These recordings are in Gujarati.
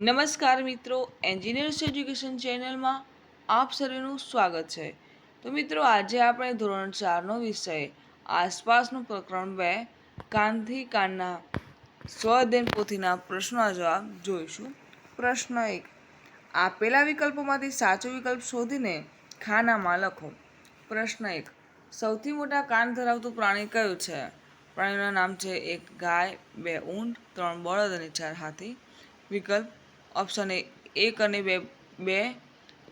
નમસ્કાર મિત્રો એન્જિનિયર્સ એજ્યુકેશન ચેનલમાં આપ સર્વેનું સ્વાગત છે. તો મિત્રો, આજે આપણે ધોરણ ચારનો વિષય, આસપાસનું પ્રકરણ બે, કાનથી કાનના સ્વઅધ્યયન પોથીના પ્રશ્નોના જવાબ જોઈશું. પ્રશ્ન એક, આપેલા વિકલ્પોમાંથી સાચો વિકલ્પ શોધીને ખાનામાં લખો. પ્રશ્ન એક, સૌથી મોટા કાન ધરાવતું પ્રાણી કયું છે? પ્રાણીઓના નામ છે એક ગાય, બે ઊંટ, ત્રણ બળદ અને ચાર હાથી. વિકલ્પ ઓપ્શન એ એક અને બે બે.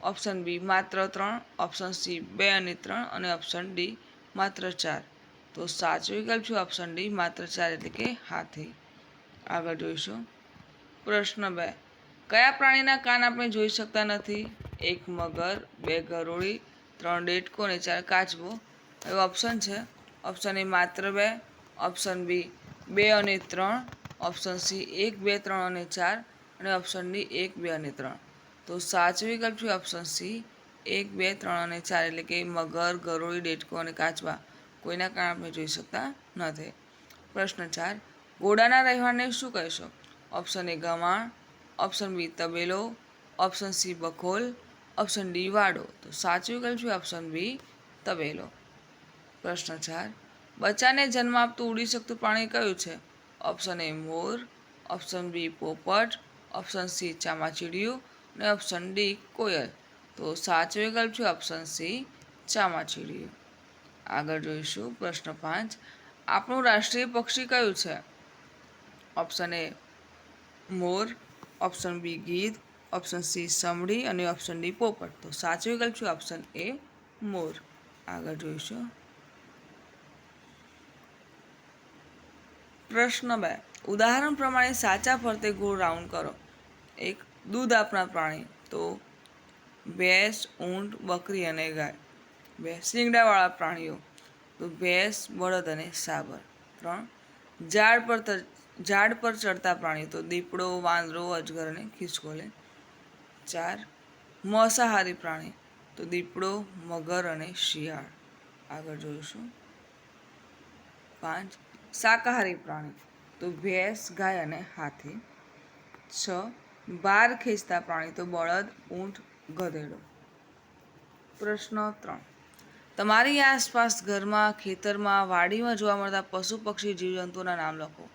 ઓપ્શન બી માત્ર ત્રણ. ઓપ્શન સી બે અને ત્રણ. અને ઓપ્શન ડી માત્ર ચાર. તો સાચો વિકલ્પ છે ઓપ્શન ડી માત્ર ચાર એટલે કે હાથી. આગળ જોઈશું. પ્રશ્ન બે, કયા પ્રાણીના કાન આપણે જોઈ શકતા નથી? એક મગર, બે ગરોળી, ત્રણ ડેટકો અને ચાર કાચબો. એવો ઓપ્શન છે. ઓપ્શન એ માત્ર બે. ઓપ્શન બી બે અને ત્રણ. ઓપ્શન સી એક, બે, ત્રણ અને ચાર. અને ઓપ્શન ડી એક, બે અને ત્રણ. તો સાચો વિકલ્પ છે ઓપ્શન સી એક, બે, ત્રણ અને ચાર એટલે કે મગર, ગરોળી, ડેટકો અને કાચબા. કોઈના કારણે આપણે જોઈ શકતા નથી. પ્રશ્ન ચાર, ઘોડાના રહેવાને શું કહેશો? ઓપ્શન એ ગમાણ ઓપ્શન બી તબેલો ઓપ્શન સી બખોલ ઓપ્શન ડી વાડો. તો સાચો વિકલ્પ છે ઓપ્શન બી તબેલો. પ્રશ્ન ચાર, બચ્ચાને જન્મ આપતું ઉડી શકતું પ્રાણી કયું છે? ઓપ્શન એ મોર ઓપ્શન બી પોપટ ઓપ્શન સી ચામાચીડિયું અને ઓપ્શન ડી કોયલ. તો સાચો વિકલ્પ છે ઓપ્શન સી ચામાચીડિયું આગળ જોઈશું પ્રશ્ન પાંચ. આપણું રાષ્ટ્રીય પક્ષી કયું છે? ઓપ્શન એ મોર, ઓપ્શન બી ગીધ, ઓપ્શન સી સમડી અને ઓપ્શન ડી પોપટ. તો સાચો વિકલ્પ છે ઓપ્શન એ મોર. આગળ જોઈશું. પ્રશ્ન બે. ઉદાહરણ પ્રમાણે સાચા ફરતે ગોળ રાઉન્ડ કરો. એક દૂધ આપનાર પ્રાણી. તો ભેંસ, ઊંટ, બકરી અને ગાય. બે શિંગડાવાળા પ્રાણીઓ. તો ભેંસ, બળદ અને સાબર. ત્રણ. ઝાડ પર ઝાડ પર ચડતા પ્રાણીઓ. તો દીપડો, વાંદરો, અજગર અને ખિસકોલે ચાર. માંસાહારી પ્રાણી. તો દીપડો, મગર અને શિયાળ. આગળ જોઈશું. પાંચ. શાકાહારી પ્રાણી. તો ભેંસ, ગાય અને હાથી. છ. ભાર ખેંચતા પ્રાણી તો બળદ, ઊંટ, ગધેડો. પ્રશ્ન ત્રણ. તમારી આસપાસ ઘરમાં, ખેતરમાં, વાડીમાં જોવા મળતા પશુ, પક્ષી, જીવજંતુઓના નામ લખો.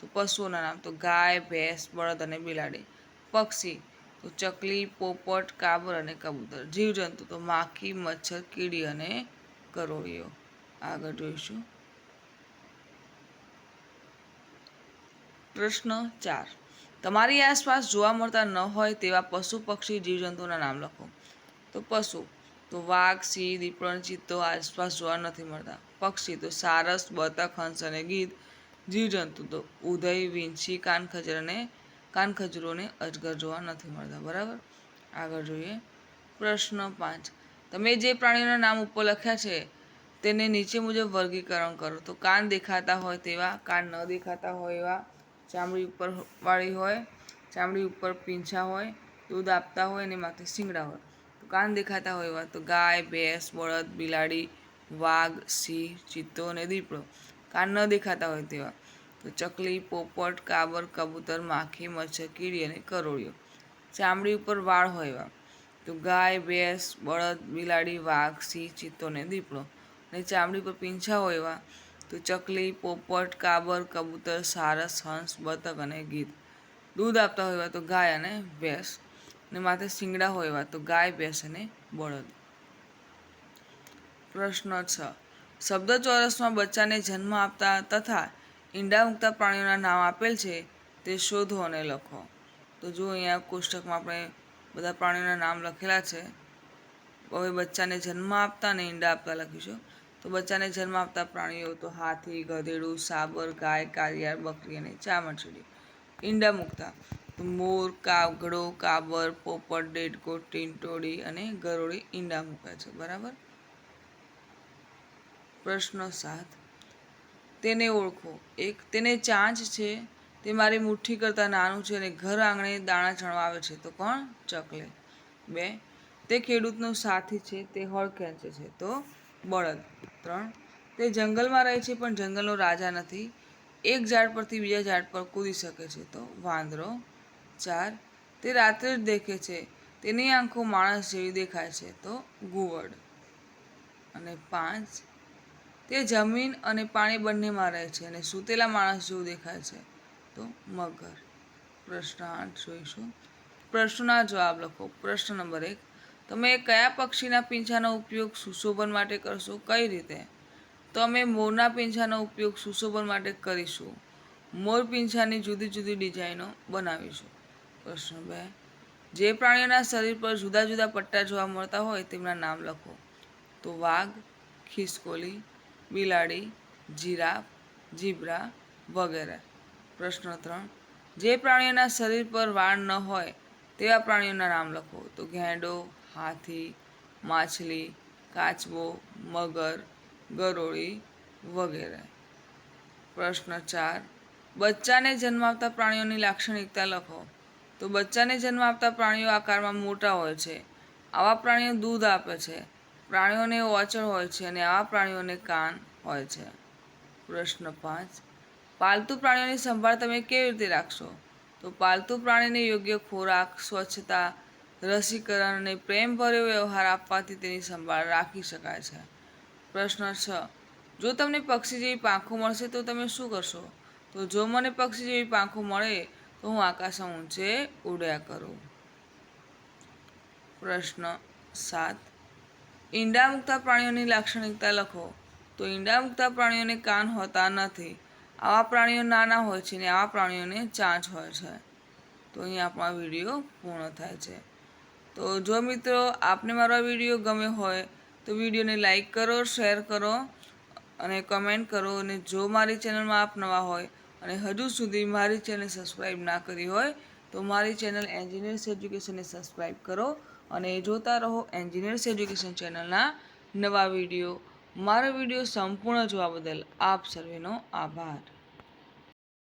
તો પશુઓના નામ તો ગાય, ભેંસ, બળદ અને બિલાડી. પક્ષી તો ચકલી, પોપટ, કાબર અને કબૂતર. જીવજંતુ તો માખી, મચ્છર, કીડી અને કરોળીઓ. આગળ જોઈશું. પ્રશ્ન ચાર. તમારી આસપાસ જોવા મળતા ન હોય તેવા પશુ, પક્ષી, જીવજંતુના નામ લખો. તો પશુ, તો વાઘ, સિંહ દીપણ ચિત્તો આસપાસ જોવા નથી મળતા. પક્ષી તો સારસ, બતક, હંસ અને ગીધ. જીવજંતુ તો ઉદય, વિંછી કાનખજર અને કાનખજરોને અજગર જોવા નથી મળતા. બરાબર? આગળ જોઈએ. પ્રશ્ન પાંચ. તમે જે પ્રાણીઓના નામ ઉપર લખ્યા છે, તેને નીચે મુજબ વર્ગીકરણ કરો. તો કાન દેખાતા હોય તેવા, કાન ન દેખાતા હોય એવા ચામડી ઉપર વાળી હોય, ચામડી ઉપર પીંછા હોય, દૂધ આપતા હોય અને માથે શિંગડા હોય. તો કાન દેખાતા હોય એવા તો ગાય, ભેંસ, બળદ, બિલાડી, વાઘ, સિંહ, ચિત્તો અને દીપડો. કાન ન દેખાતા હોય તેવા. તો ચકલી, પોપટ, કાબર, કબૂતર, માખી, મચ્છર, કીડી અને કરોળીઓ. ચામડી ઉપર વાળ હોય એવા. તો ગાય, ભેંસ, બળદ, બિલાડી, વાઘ, સિંહ, ચિત્તો અને દીપડો. અને ચામડી પર પીંછા હોય એવા. તો ચકલી, પોપટ, કાબર, કબૂતર, સારસ, હંસ, બતક અને ગીધ દૂધ આપતા હોય તો ગાય અને ભેંસ. અને માથે શિંગડા હોય એવા તો ગાય, ભેંસ અને બળદ. પ્રશ્ન છ. શબ્દ ચોરસમાં બચ્ચાને જન્મ આપતા તથા ઈંડા મૂકતા પ્રાણીઓના નામ આપેલ છે તે શોધો અને લખો. તો જો અહીંયા કોષ્ટકમાં આપણે બધા પ્રાણીઓના નામ લખેલા છે. હવે બચ્ચાને જન્મ આપતા અને ઈંડા આપતા લખીશું. તો બચ્ચાને જન્મ આપતા પ્રાણીઓ તો હાથી, ગધેડું, સાબર, ગાય, કારિયાર, બકરી અને ચામચડી, ઈંડા મૂકતા. તો મોર કાગડો કાબર, પોપટ, ડેડકો, ટીંટોળી અને ગરોળી ઈંડા મૂકે છે. બરાબર? પ્રશ્ન સાત. તેને ઓળખો. એક, તેને ચાંચ છે. તે મારી મુઠ્ઠી કરતાં નાનું છે અને ઘર આંગણે દાણા ચણવાવે છે. તો કોણ? ચકલે. બે, તે ખેડૂતનો સાથી છે. તે હળ ખેંચે છે. તો બળદ. ત્રણ. તે જંગલમાં રહે છે, પણ જંગલનો રાજા નથી. એક ઝાડ પરથી બીજા ઝાડ પર કૂદી શકે છે, તો વાંદરો. ચાર. તે રાત્રે જ દેખે છે. તેની આંખો માણસ જેવી દેખાય છે, તો ગુવડ. અને પાંચ. તે જમીન અને પાણી બંનેમાં રહે છે અને સૂતેલા માણસ જેવું દેખાય છે, તો મગર. પ્રશ્ન આઠ જોઈશું. પ્રશ્નના જવાબ લખો. પ્રશ્ન નંબર એક. તમે કયા પક્ષીના પીંછાનો ઉપયોગ સુશોભન માટે કરશો? કઈ રીતે? તો અમે મોરના પીંછાનો ઉપયોગ સુશોભન માટે કરીશું. મોર પીંછાની જુદી જુદી ડિઝાઇનો બનાવીશું. પ્રશ્ન બે. જે પ્રાણીઓના શરીર પર જુદા જુદા પટ્ટા જોવા મળતા હોય તેમના નામ લખો. તો વાઘ, ખિસકોલી, બિલાડી, જીરાફ, જીબ્રા વગેરે. પ્રશ્ન ત્રણ. જે પ્રાણીઓના શરીર પર વાળ ન હોય તેવા પ્રાણીઓના નામ લખો. તો ઘેંડો હાથી, માછલી, કાચબો, મગર, ગરોળી વગેરે. પ્રશ્ન ચાર. બચ્ચાને જન્મ આપતા પ્રાણીઓની લાક્ષણિકતા લખો. તો બચ્ચાને જન્મ આપતા પ્રાણીઓ આકારમાં મોટા હોય છે. આવા પ્રાણીઓ દૂધ આપે છે. પ્રાણીઓને ઓચળ હોય છે અને આવા પ્રાણીઓને કાન હોય છે. પ્રશ્ન પાંચ. પાલતુ પ્રાણીઓની સંભાળ તમે કેવી રીતે રાખશો? તો પાલતુ પ્રાણીને યોગ્ય ખોરાક, સ્વચ્છતા રસીકરણ અને પ્રેમભર્યો વ્યવહાર આપવાથી તેની સંભાળ રાખી શકાય છે. પ્રશ્ન છ, જો તમને પક્ષી જેવી પાંખો મળશે તો તમે શું કરશો? તો જો મને પક્ષી જેવી પાંખો મળે, તો હું આકાશમાં ઊંચે ઉડ્યા કરું. પ્રશ્ન સાત ઈંડા મૂકતા પ્રાણીઓની લાક્ષણિકતા લખો. તો ઈંડા મૂકતા પ્રાણીઓને કાન હોતા નથી. આવા પ્રાણીઓ નાના હોય છે ને આવા પ્રાણીઓને ચાંચ હોય છે. તો અહીં આપણો વીડિયો પૂર્ણ થાય છે. તો જો મિત્રો આપને મારો આ વીડિયો ગમ્યો હોય તો વિડીયોને લાઈક કરો, શેર કરો અને કમેન્ટ કરો અને જો મારી ચેનલમાં આપ નવા હોય અને હજુ સુધી મારી ચેનલ સબસ્ક્રાઈબ ના કરી હોય તો મારી ચેનલ એન્જિનિયર્સ એજ્યુકેશનને સબસ્ક્રાઈબ કરો અને જોતા રહો એન્જિનિયર્સ એજ્યુકેશન ચેનલના નવા વીડિયો. મારો વીડિયો સંપૂર્ણ જોવા બદલ આપ સર્વેનો આભાર.